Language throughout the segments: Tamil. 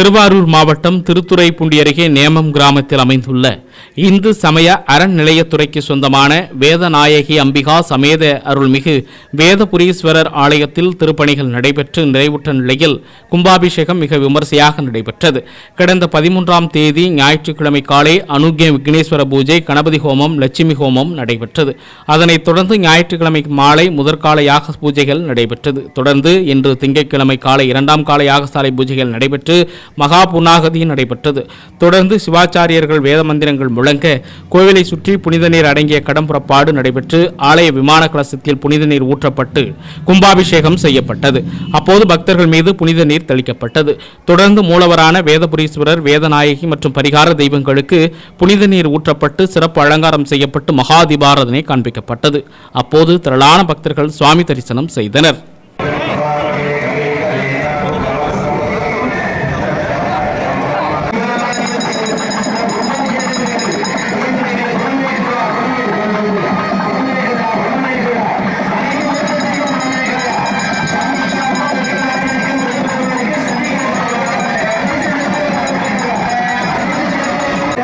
திருவாரூர் மாவட்டம் திருத்துறைப்பூண்டி அருகே நேமம் கிராமத்தில் அமைந்துள்ள இந்து சமய அறநிலையத்துறைக்கு சொந்தமான வேதநாயகி அம்பிகா சமேத அருள்மிகு வேதபுரீஸ்வரர் ஆலயத்தில் திருப்பணிகள் நடைபெற்று நிறைவுற்ற நிலையில் கும்பாபிஷேகம் மிக விமரிசையாக நடைபெற்றது. கடந்த பதிமூன்றாம் தேதி ஞாயிற்றுக்கிழமை காலை அனுகிய விக்னேஸ்வர பூஜை கணபதி ஹோமம் லட்சுமி ஹோமம் நடைபெற்றது. அதனைத் தொடர்ந்து ஞாயிற்றுக்கிழமை மாலை முதற்கால யாக பூஜைகள் நடைபெற்றது. தொடர்ந்து இன்று திங்கட்கிழமை காலை இரண்டாம் கால யாகசாலை பூஜைகள் நடைபெற்று மகா புனாகதி நடைபெற்றது. தொடர்ந்து சிவாச்சாரியர்கள் வேத மந்திரங்கள் முழங்க கோவிலை சுற்றி புனித நீர் அடங்கிய கடம்புறப்பாடு நடைபெற்று ஆலய விமான கலசத்தில் புனித நீர் ஊற்றப்பட்டு கும்பாபிஷேகம் செய்யப்பட்டது. அப்போது பக்தர்கள் மீது புனித நீர் தெளிக்கப்பட்டது. தொடர்ந்து மூலவரான வேதபுரீஸ்வரர் வேதநாயகி மற்றும் பரிகார தெய்வங்களுக்கு புனித நீர் ஊற்றப்பட்டு சிறப்பு அலங்காரம் செய்யப்பட்டு மகாதிபாரதனை காண்பிக்கப்பட்டது. அப்போது திரளான பக்தர்கள் சுவாமி தரிசனம் செய்தனர்.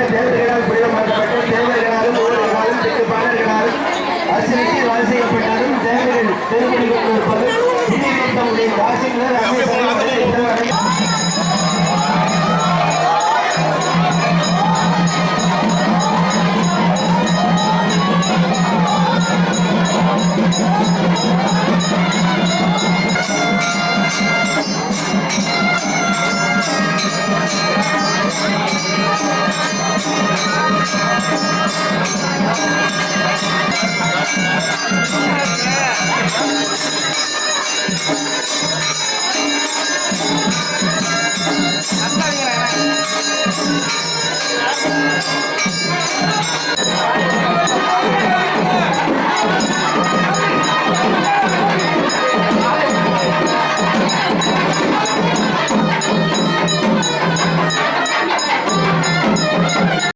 தேவதைகளால் பிரயோகமாக்கப்பட்ட தேவதைகளாலும் ஊழலாலும் திட்டுப்பாளர்களாலும் அசிரித்து வாசிக்கப்பட்டாலும் தேவதைகள் திருமணி கொண்டிருப்பது தம்முடைய வாசிப்பினர் அமைச்சர்